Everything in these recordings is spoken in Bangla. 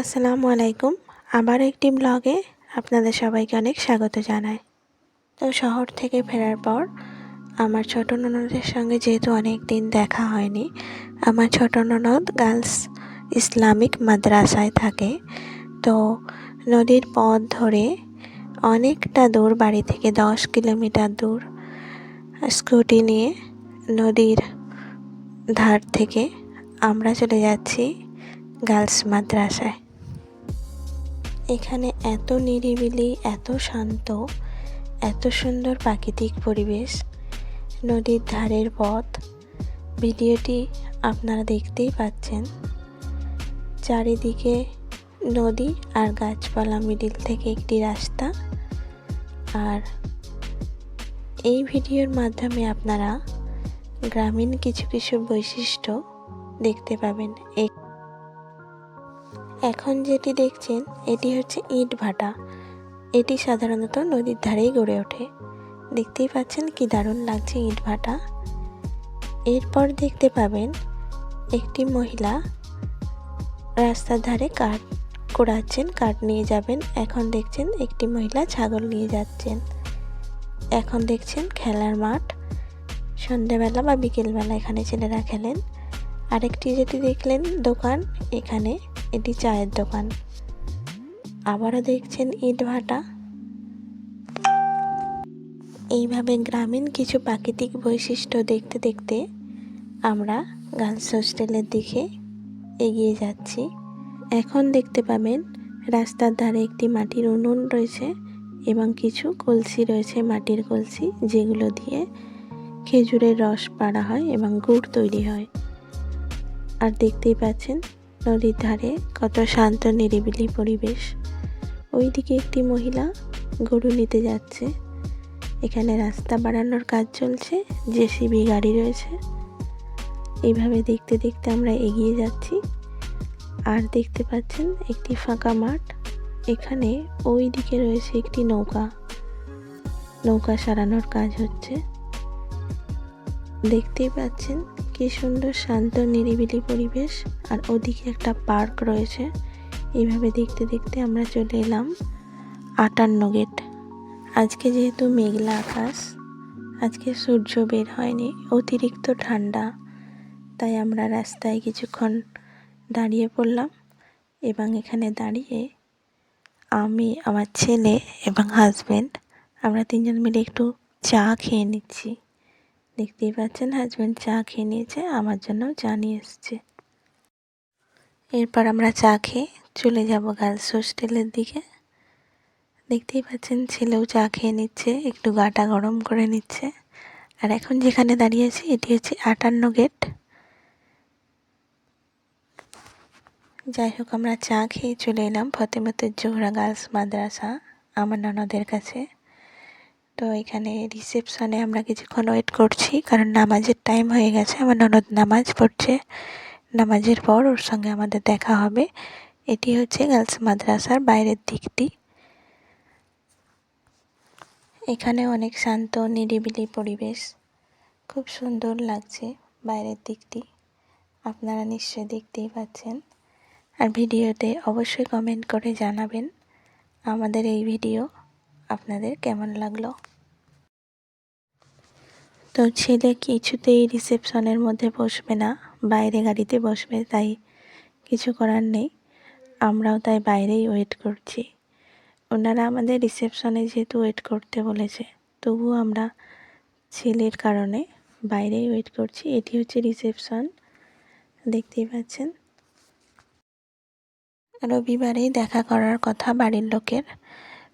আসসালামু আলাইকুম। আবার একটি ব্লগে আপনাদের সবাইকে অনেক স্বাগত জানাই। তো শহর থেকে ফেরার পর আমার ছোট ননদের সঙ্গে যেহেতু অনেক দিন দেখা হয়নি, আমার ছোট ননদ গার্লস ইসলামিক মাদ্রাসায় থাকে। তো নদীর পথ ধরে অনেকটা দূর, বাড়ি থেকে দশ কিলোমিটার দূর, স্কুটি নিয়ে নদীর ধার থেকে আমরা চলে যাচ্ছি গার্লস মাদ্রাসায়। এখানে এত নিরিবিলি, এত শান্ত, এত সুন্দর প্রাকৃতিক পরিবেশ, নদীর ধারের পথ। ভিডিওটি আপনারা দেখতেই পাচ্ছেন। চারিদিকে নদী আর গাছপালা মিডিল থেকে একটি রাস্তা। আর এই ভিডিওর মাধ্যমে আপনারা গ্রামীণ কিছু কিছু বৈশিষ্ট্য দেখতে পাবেন। এখন যেটি দেখছেন, এটি হচ্ছে ইট ভাটা। এটি সাধারণত নদীর ধারেই গড়ে ওঠে। দেখতেই পাচ্ছেন কি দারুণ লাগছে ইট ভাটা। এরপর দেখতে পাবেন একটি মহিলা রাস্তার ধারে কাঠ কোড়াচ্ছেন, কাঠ নিয়ে যাবেন। এখন দেখছেন একটি মহিলা ছাগল নিয়ে যাচ্ছেন। এখন দেখছেন খেলার মাঠ। সন্ধেবেলা বা বিকেলবেলা এখানে ছেলেরা খেলেন। আরেকটি যেটি দেখলেন দোকান, এখানে এটি চায়ের দোকান। আবারও দেখছেন ইট ভাটা। এইভাবে গ্রামীণ কিছু প্রাকৃতিক বৈশিষ্ট্য দেখতে দেখতে আমরা গার্লস হোস্টেলের দিকে এগিয়ে যাচ্ছি। এখন দেখতে পাবেন রাস্তার ধারে একটি মাটির উনুন রয়েছে এবং কিছু কলসি রয়েছে মাটির কলসি, যেগুলো দিয়ে খেজুরের রস পাড়া হয় এবং গুড় তৈরি হয়। আর দেখতেই পাচ্ছেন নদীর ধারে কত শান্ত নিরিবিলি পরিবেশ। ওইদিকে একটি মহিলা গরু নিতে যাচ্ছে। এখানে রাস্তা বাড়ানোর কাজ চলছে, জেসিবি গাড়ি রয়েছে। এইভাবে দেখতে দেখতে আমরা এগিয়ে যাচ্ছি। আর দেখতে পাচ্ছেন একটি ফাঁকা মাঠ। এখানে ওই দিকে রয়েছে একটি নৌকা। নৌকা সারানোর কাজ হচ্ছে। দেখতেই পাচ্ছেন কি সুন্দর, শান্ত, নিরিবিলি পরিবেশ। আর ওদিকে একটা পার্ক রয়েছে। এইভাবে দেখতে দেখতে আমরা চলে এলাম আটান্ন গেট। আজকে যেহেতু মেঘলা আকাশ, আজকে সূর্য বের হয়নি, অতিরিক্ত ঠান্ডা। তাই আমরা রাস্তায় কিছুক্ষণ দাঁড়িয়ে পড়লাম এবং এখানে দাঁড়িয়ে আমি, আমার ছেলে এবং হাজব্যান্ড আমরা তিনজন মিলে একটু চা খেয়ে নিচ্ছি। দেখতেই পাচ্ছেন হাজব্যান্ড চা খেয়ে নিয়েছে, আমার জন্য চা নিয়ে এসছে। এরপর আমরা চা খেয়ে চলে যাব গার্লস হোস্টেলের দিকে। দেখতেই পাচ্ছেন, ছেলেও চা খেয়ে নিচ্ছে, একটু গাটা গরম করে নিচ্ছে। আর এখন যেখানে দাঁড়িয়ে আছি, এটি হচ্ছে আটান্ন গেট যাই হোক, আমরা চা খেয়ে চলে এলাম ফতেমতের জোহরা গার্লস মাদ্রাসা, আমার ননদের কাছে। তো এখানে রিসেপশনে আমরা কিছুক্ষণ ওয়েট করছি, কারণ নামাজের টাইম হয়ে গেছে, আমার ননদ নামাজ পড়ছে। নামাজের পর ওর সঙ্গে আমাদের দেখা হবে। এটি হচ্ছে গার্লস মাদ্রাসার বাইরের দিকটি। এখানে অনেক শান্ত, নিরিবিলি পরিবেশ। খুব সুন্দর লাগছে বাইরের দিকটি। আপনারা নিশ্চয়ই দেখতেই পাচ্ছেন। আর ভিডিওতে অবশ্যই কমেন্ট করে জানাবেন আমাদের এই ভিডিও আপনাদের কেমন লাগল? তো ছেলে কিছুতেই রিসেপশনের মধ্যে বসবে না, বাইরে গাড়িতে বসবে, তাই কিছু করার নেই। আমরাও তাই বাইরেই ওয়েট করছি। ওনারা আমাদের রিসেপশনে যেহেতু ওয়েট করতে বলেছে, তবুও আমরা ছেলের কারণে বাইরেই ওয়েট করছি। এটি হচ্ছে রিসেপশন, দেখতেই পাচ্ছেন। রবিবারেই দেখা করার কথা বাড়ির লোকের।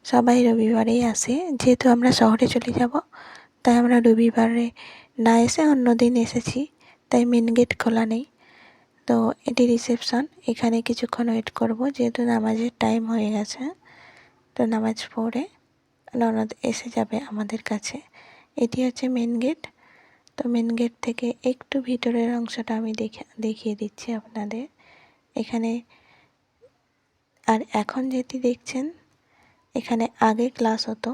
সবাই রবিবারেই আসে। যেহেতু আমরা শহরে চলে যাব তাই আমরা রবিবারে না এসে অন্য দিন এসেছি, তাই মেন গেট খোলা নেই। তো এটি রিসেপশন এখানে কিছুক্ষণ ওয়েট করব, যেহেতু নামাজের টাইম হয়ে গেছে, তো নামাজ পড়ে ননদ এসে যাবে আমাদের কাছে। এটি হচ্ছে মেন গেট তো মেন গেট থেকে একটু ভিতরের অংশটা আমি দেখে, দেখিয়ে দিচ্ছি আপনাদের। এখানে আর এখন যেটি দেখছেন, এখানে আগে ক্লাস হতো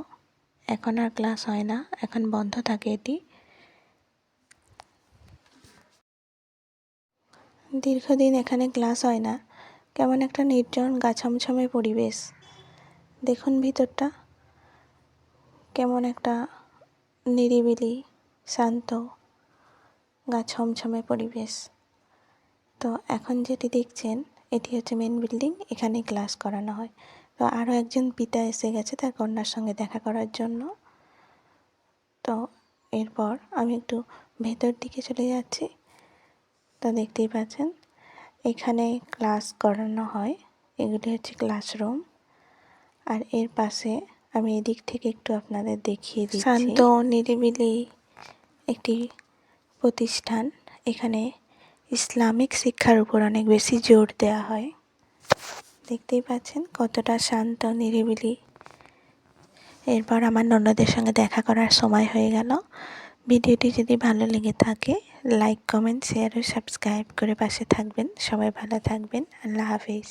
এখন আর ক্লাস হয় না, এখন বন্ধ থাকে এটি। দীর্ঘদিন এখানে ক্লাস হয় না, কেমন একটা নির্জন গা ছমছমে পরিবেশ। দেখুন ভিতরটা, কেমন একটা নিরিবিলি, শান্ত, গাছমছমে পরিবেশ। তো এখন যেটি দেখছেন, এটি হচ্ছে মেন বিল্ডিং এখানে ক্লাস করানো হয়। তো আরও একজন পিতা এসে গেছে তার কন্যার সঙ্গে দেখা করার জন্য। তো এরপর আমি একটু ভেতর দিকে চলে যাচ্ছি। তো দেখতেই পাচ্ছেন, এখানে ক্লাস করানো হয়। এগুলি হচ্ছে ক্লাসরুম। আর এর পাশে আমি এদিক থেকে একটু আপনাদের দেখিয়ে দিই শান্ত, নিরিবিলি একটি প্রতিষ্ঠান। এখানে ইসলামিক শিক্ষার উপর অনেক বেশি জোর দেওয়া হয়। দেখতেই পাচ্ছেন কতটা শান্ত, নিরিবিলি। এরপর আমার ননদের সঙ্গে দেখা করার সময় হয়ে গেল। ভিডিওটি যদি ভালো লেগে থাকে লাইক কমেন্ট শেয়ার ও সাবস্ক্রাইব করে পাশে থাকবেন। সবাই ভালো থাকবেন। আল্লাহ হাফিজ।